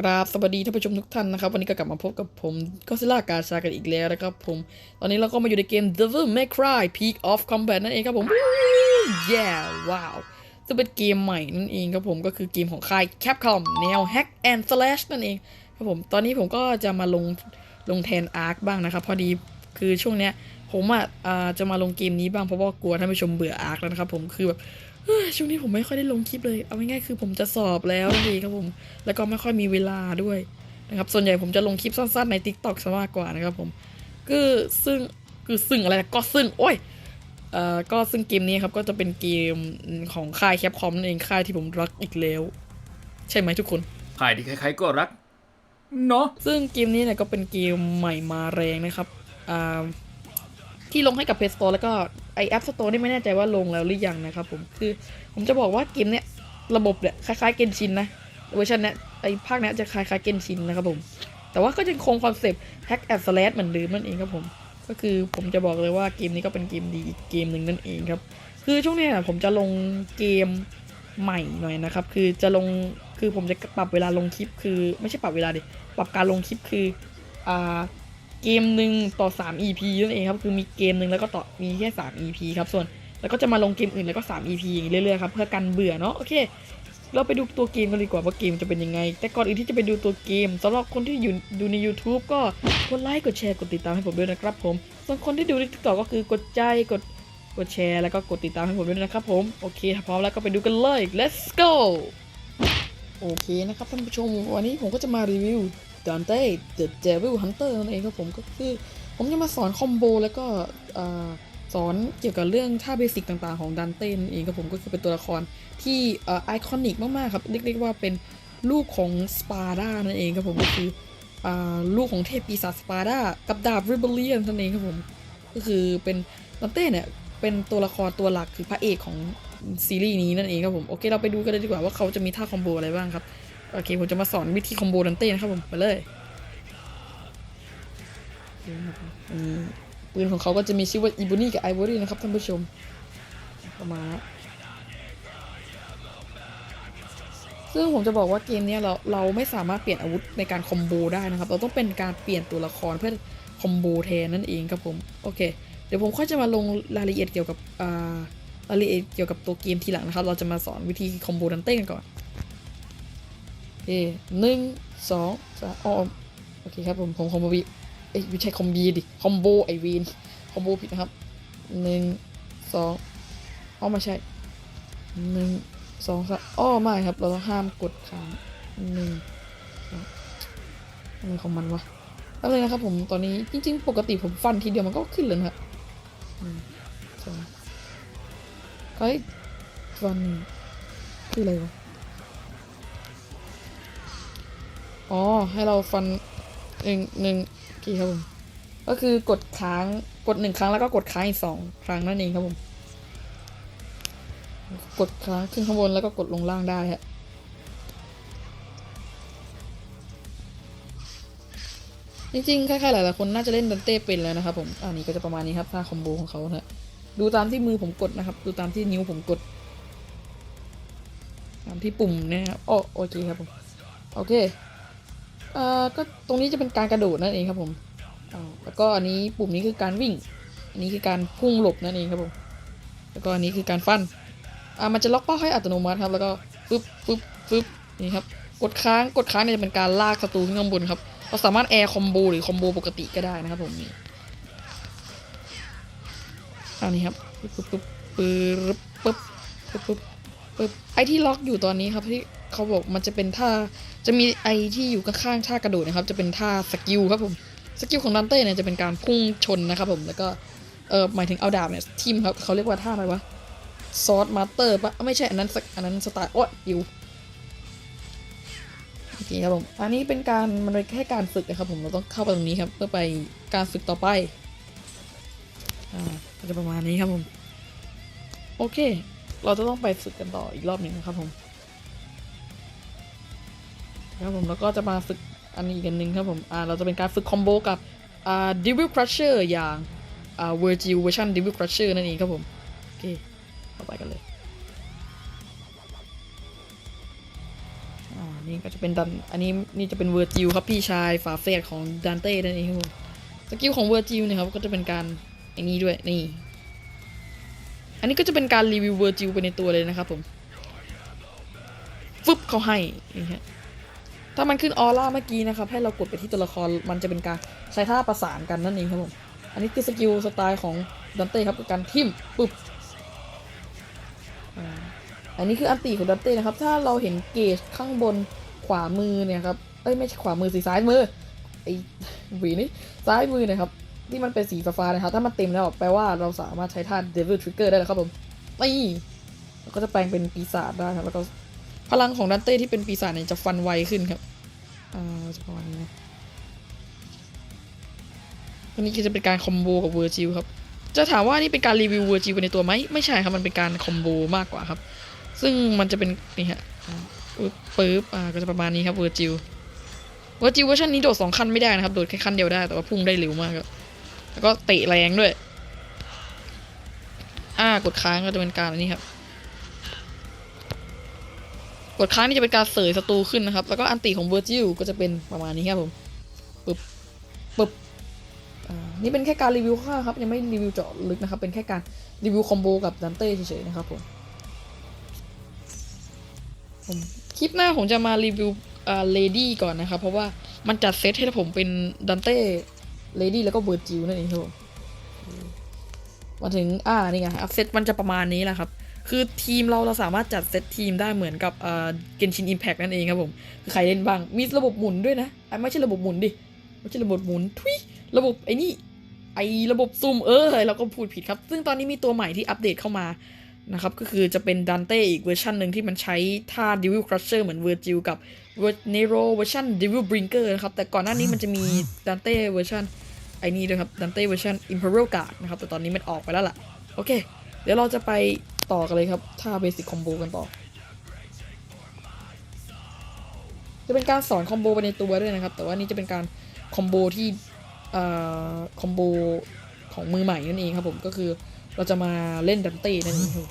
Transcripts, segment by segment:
กราบสวัสดีท่านผู้ชมทุกท่านนะครับวันนี้ก็กลับมาพบกับผมก็ซิล่ากาชากันอีกแล้วนะครับผม ตอนนี้เราก็มาอยู่ในเกม Devil May Cry Peak of Combat นั่นเองครับผมแย่ว้าวซึ่งเป็นเกมใหม่นั่นเองครับผมก็คือเกมของค่าย Capcom แนว Hack and Slash นั่นเองครับผมตอนนี้ผมก็จะมาลงลงแทน Ark บ้างนะครับ พอดีคือช่วงเนี้ยผมอะจะมาลงเกมนี้บ้างเพราะว่ากลัวท่านผู้ชมเบื่อ Ark แล้วนะครับผมคือแบบ ช่วงนี้ผมไม่ค่อยได้ลงคลิปเลย เอาง่ายๆคือผมจะสอบแล้วนั่นเองครับผม แล้วก็ไม่ค่อยมีเวลาด้วยนะครับ ส่วนใหญ่ผมจะลงคลิปสั้นๆใน Tik t o k ซะมากกว่านะครับผมคือซึ่งคือซึ่งอะไรนะก็ซึ่งโอ้ยเอ่อก็ซึ่งเกมนี้ครับก็จะเป็นเกมของค่ายแคปคอมนั่นเองค่ายที่ผมรักอีกแล้ว ใช่ไหมทุกคนค่ายที่ใครๆก็รักเนาะซึ่งเกมนี้เนี่ยก็เป็นเกมใหม่มาแรงนะครับอ่าที่ลงให้กับ Play Store แล้วก็ ไอ App Store นี่ไม่แน่ใจว่าลงแล้วหรือยังนะครับผมคือผมจะบอกว่าเกมเนี้ยระบบเนี่ยคล้ายๆเกนชินนะเวอร์ชันเนี้ยไอภาคเนี้ยจะคล้ายๆเกนชินนะครับผม แต่ว่าก็ยังคงคอนเซปต์ Hack and Slash เหมือนเดิมนั่นเองครับผม ก็คือผมจะบอกเลยว่าเกมนี้ก็เป็นเกมดีอีกเกมหนึ่งนั่นเองครับ คือช่วงนี้ผมจะลงเกมใหม่หน่อยนะครับ คือจะลงคือผมจะปรับเวลาลงคลิป คือไม่ใช่ปรับเวลาดิปรับการลงคลิปคืออ่า เกมหนึ่งต่อ 3 EP นั่นเองครับคือมีเกมหนึ่งแล้วก็ต่อมีแค่ 3 EP ครับส่วนแล้วก็จะมาลงเกมอื่นแล้วก็ 3 EP อย่างนี้เรื่อยๆครับเพื่อกันเบื่อเนาะโอเค เราไปดูตัวเกมกันดีกว่าว่าเกมจะเป็นยังไง แต่ก่อนอื่นที่จะไปดูตัวเกมสำหรับคนที่อยู่ดูใน YouTube ก็กดไลค์กดแชร์กดติดตามให้ผมด้วยนะครับผมส่วนคนที่ดูใน TikTok ก็คือกดใจกดกดแชร์แล้วก็กดติดตามให้ผมด้วยนะครับผมโอเคถ้าพร้อมแล้วก็ไปดูกันเลย let's go โอเคนะครับท่านผู้ชมวันนี้ผมก็จะมารีวิว Dante The Devil Hunter นั่นเองครับผมก็คือ ผมจะมาสอนคอมโบแล้วก็สอนเกี่ยวกับเรื่องท่าเบสิกต่างๆของดันเต้นั่นเองครับผมก็คือเป็นตัวละครที่ไอคอนิกมากๆครับเรียกว่าเป็นลูกของสปาร์ดานั่นเองครับผมก็คืออลูกของเทพปีศาจสปาร์ดากับดาบริเบเลียนนั่นเองครับผมก็คือเป็นดันเต้เนี่ยเป็นตัวละครตัวหลักคือพระเอกของซีรีส์นี้นั่นเองครับผมโอเคเราไปดูกันเลยดีกว่าว่าเขาจะมีท่าคอมโบอะไรบ้างครับ โอเคผมจะมาสอนวิธีคอมโบดันเต้นะครับผมไปเลยปืนของเขาก็จะมีชื่อว่าอีบูนี่กับไอวอรี่นะครับท่านผู้ชมประมาณซึ่งผมจะบอกว่าเกมนี้เราเราไม่สามารถเปลี่ยนอาวุธในการคอมโบได้นะครับ เราต้องเป็นการเปลี่ยนตัวละครเพื่อคอมโบแทนนั่นเองครับผมโอเค เดี๋ยวผมค่อยจะมาลงรายละเอียดเกี่ยวกับรายละเอียดเกี่ยวกับตัวเกมทีหลังนะครับ เราจะมาสอนวิธีคอมโบดันเต้กันก่อน คหนึ่งสองสามอ๋อโอเคครับผมผมคอมโบบีเอ้ยไม่ใช่คอมบีดิคอมโบไอวีนคอมโบผิดนะครับหนึ่งสองอ๋อไม่ใช่หนึ่งสองสามอ๋อไม่ครับ เราต้องห้ามกดค้างหนึ่งอะไรของมันวะแล้วเลยนะครับผมตอนนี้จริง ๆ ปกติผมฟันทีเดียวมันก็ขึ้นเลยนะครับหนึ่งสองเฮ้ยฟันคืออะไรวะ อ๋อ ให้เราฟันหนึ่งหนึ่งกี่ครับผม ก็คือกดค้างกดหนึ่งครั้งแล้วก็กดค้างอีกสองครั้งนั่นเองครับผม กดค้างขึ้นข้างบนแล้วก็กดลงล่างได้ฮะจริงๆ ใครๆ หลายๆ คนน่าจะเล่นดันเต้เป็นแล้วนะครับผม อันนี้ก็จะประมาณนี้ครับท่าคอมโบของเขานะฮะดูตามที่มือผมกดนะครับ ดูตามที่นิ้วผมกด ตามที่ปุ่มเนะครับโอโอเคครับผม โอเค เอ่อก็ตรงนี้จะเป็นการกระโดดนั่นเองครับผมแล้วก็อันนี้ปุ่มนี้คือการวิ่ง อันนี้คือการพุ่งหลบนั่นเองครับผม แล้วก็อันนี้คือการฟัน อ่ามันจะล็อกเป้าให้อัตโนมัติครับ แล้วก็ปึ๊บปึ๊บปึ๊บนี่ครับ กดค้าง กดค้างเนี่ยจะเป็นการลากศัตรูขึ้นข้างบนครับ เราสามารถแอร์คอมโบหรือคอมโบปกติก็ได้นะครับผมนี่อันนี้ครับปึ๊บปึ๊บปึ๊บปึ๊บปึ๊บปึ๊บปึ๊บไอที่ล็อกอยู่ตอนนี้ครับที่ เขาบอกมันจะเป็นท่าจะมีไอที่อยู่ข้างๆท่ากระโดดนะครับ จะเป็นท่าสกิลครับผมสกิลของดันเต้เนี่ยจะเป็นการพุ่งชนนะครับผมแล้วก็เออหมายถึงเอาดาบเนี่ยทิมครับเขาเรียกว่าท่าอะไรวะซอสมาสเตอร์ปะไม่ใช่อันนั้นสักอันนั้นสไตล์โอ้ยยิวโอเคครับผมอันนี้เป็นการมันเป็นแค่การฝึกนะครับผมเราต้องเข้าไปตรงนี้ครับ เพื่อไปการฝึกต่อไปอ่าก็จะประมาณนี้ครับผม โอเค เราจะต้องไปฝึกกันต่ออีกรอบหนึ่งนะครับผม ครับผมแล้วก็จะมาฝึกอันนี้อีกอันหนึ่งครับผมอ่าเราจะเป็นการฝึกคอมโบกับอ่า Devil Crusher อย่างอ่า Virgil Version Devil Crusher นั่นเองครับผมโอเคเข้าไปกันเลยอ่านี่ก็จะเป็นดันอันนี้นี่จะเป็นเวอร์จิลครับพี่ชายฝาแฝดของดันเต้นั่นเองครับผมสกิลของเวอร์จิลเนี่ยครับก็จะเป็นการไอ้นี้ด้วยนี่อันนี้ก็จะเป็นการรีวิวเวอร์จิลไปในตัวเลยนะครับผมฟึบเขาให้นี่ฮะ ถ้ามันขึ้นออร่าเมื่อกี้นะครับ ให้เรากดไปที่ตัวละครมันจะเป็นการใช้ท่าประสานกันนั่นเองครับผม อันนี้คือสกิลสไตล์ของดันเต้ครับกับการทิมปึ๊บอันนี้คืออันตีของดันเต้นะครับ ถ้าเราเห็นเกจข้างบนขวามือเนี่ยครับ เอ้ยไม่ใช่ขวามือสีซ้ายมือไอ้หวีนี่ซ้ายมือนะครับที่มันเป็นสีฟ้าๆนะครับ ถ้ามันเต็มแล้วแปลว่าเราสามารถใช้ท่า Devil Trigger ได้แล้วครับผมนี่ก็จะแปลงเป็นปีศาจได้ครับแล้วก็ พลังของดันเต้ที่เป็นปีศาจเนี่ยจะฟันไวขึ้นครับอ่าจะประมาณนี้นะอันนี้คือจะเป็นการคอมโบกับเวอร์จิลครับ จะถามว่านี่เป็นการรีวิวเวอร์จิลไปในตัวไหมไม่ใช่ครับ มันเป็นการคอมโบมากกว่าครับ ซึ่งมันจะเป็นนี่ฮะปึ๊บปึ๊บอ่าก็จะประมาณนี้ครับเวอร์จิลเวอร์จิลเวอร์ชันนี้โดดสองขั้นไม่ได้นะครับ โดดแค่ขั้นเดียวได้ แต่ว่าพุ่งได้เร็วมากครับแล้วก็เตะแรงด้วย อ่ากดค้างก็จะเป็นการอันนี้ครับ กดค้างนี่จะเป็นการเสยศัตรูขึ้นนะครับ แล้วก็อันติของเวอร์จิลก็จะเป็นประมาณนี้ครับผมปึ๊บปึ๊บอ่านี่เป็นแค่การรีวิวคร่าวครับ ยังไม่รีวิวเจาะลึกนะครับ เป็นแค่การรีวิวคอมโบกับดันเต้เฉยๆนะครับผมผมคลิปหน้าผมจะมารีวิวอ่าเลดี้ก่อนนะครับ เพราะว่ามันจัดเซตให้ผมเป็นดันเต้เลดี้แล้วก็เวอร์จิลนั่นเองครับผมมาถึงอ่านี่ไงอัพเซตมันจะประมาณนี้แหละครับ คือทีมเราเราสามารถจัดเซตทีมได้เหมือนกับอ่าเกนชินอิมแพกนั่นเองครับผมคือใครเล่นบ้าง มีระบบหมุนด้วยนะอะไม่ใช่ระบบหมุนดิไม่ใช่ระบบหมุนทุยระบบไอ้นี่ไอระบบซูมเออเราก็พูดผิดครับ ซึ่งตอนนี้มีตัวใหม่ที่อัปเดตเข้ามานะครับก็คือจะเป็นดันเต้อีกเวอร์ชันหนึ่งที่มันใช้ท่า Devil Crusher เหมือนเวอร์จิลกับเนโรเวอร์ชัน Devil Brinker นะครับแต่ก่อนหน้านี้มันจะมีดันเต้เวอร์ชันไอ้นี่ด้วยครับดันเต้เวอร์ชัน Imperial Guard นะครับแต่ตอนนี้มันออกไปแล้วล่ะโอเค เดี๋ยวเราจะไป ต่อกันเลยครับท่าเบสิ c คอมโบกันต่อ จะเป็นการสอนคอมโบไปในตัวด้วยนะครับ แต่ว่านี่จะเป็นการคอมโบที่คอมโบของมือใหม่นั่นเองครับผมก็คือเราจะมาเล่นดันเต้นั่นเองครับ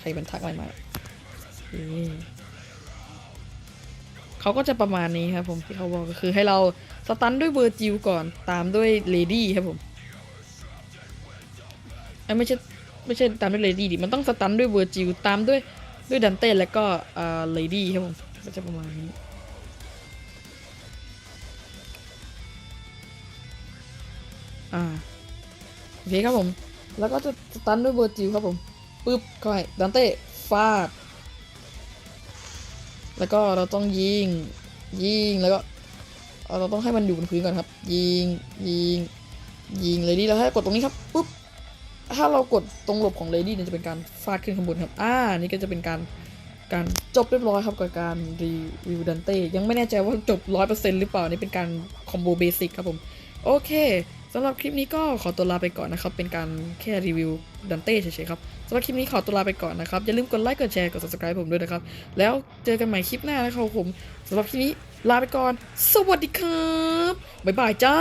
ใครบันทักอะไรมาเขาก็จะประมาณนี้ครับผมที่เขาบอกก็คือให้เราสตันด้วยเวอร์จิลก่อนตามด้วยเลดี้ครับผมเอ้ไม่ใช่ ไม่ใช่ตามด้วยเลดี้ดิมันต้องสตันด้วยเวอร์จิลตามด้วยด้วยดันเต้แล้วก็เอ่อเลดี้ครับผมก็จะประมาณนี้อ่าโอเคครับผม แล้วก็จะสตันด้วยเวอร์จิลครับผมปึ๊บเข้าไปดันเต้ฟาดแล้วก็เราต้องยิงยิงแล้วก็เราต้องให้มันอยู่บนพื้นก่อนครับ ยิงยิงยิงเลดี้แล้วถ้กดตรงนี้ครับปุ๊บ ถ้าเรากดตรงหลบของเลดี้เนี่ยจะเป็นการฟาดขึ้นข้างบนครับ อ่า นี่ก็จะเป็นการการจบเรียบร้อยครับกับการรีวิวดันเต้ยังไม่แน่ใจว่าจบร้อยเปอร์เซ็นต์หรือเปล่า นี่เป็นการคอมโบเบสิกครับผม โอเคสำหรับคลิปนี้ก็ขอตัวลาไปก่อนนะครับ เป็นการแค่รีวิวดันเต้เฉยๆครับสำหรับคลิปนี้ขอตัวลาไปก่อนนะครับ อย่าลืมกดไลค์กดแชร์กด subscribe ผมด้วยนะครับ แล้วเจอกันใหม่คลิปหน้านะครับผมสำหรับคลิปนี้ลาไปก่อน สวัสดีครับบ๊ายบายจ้า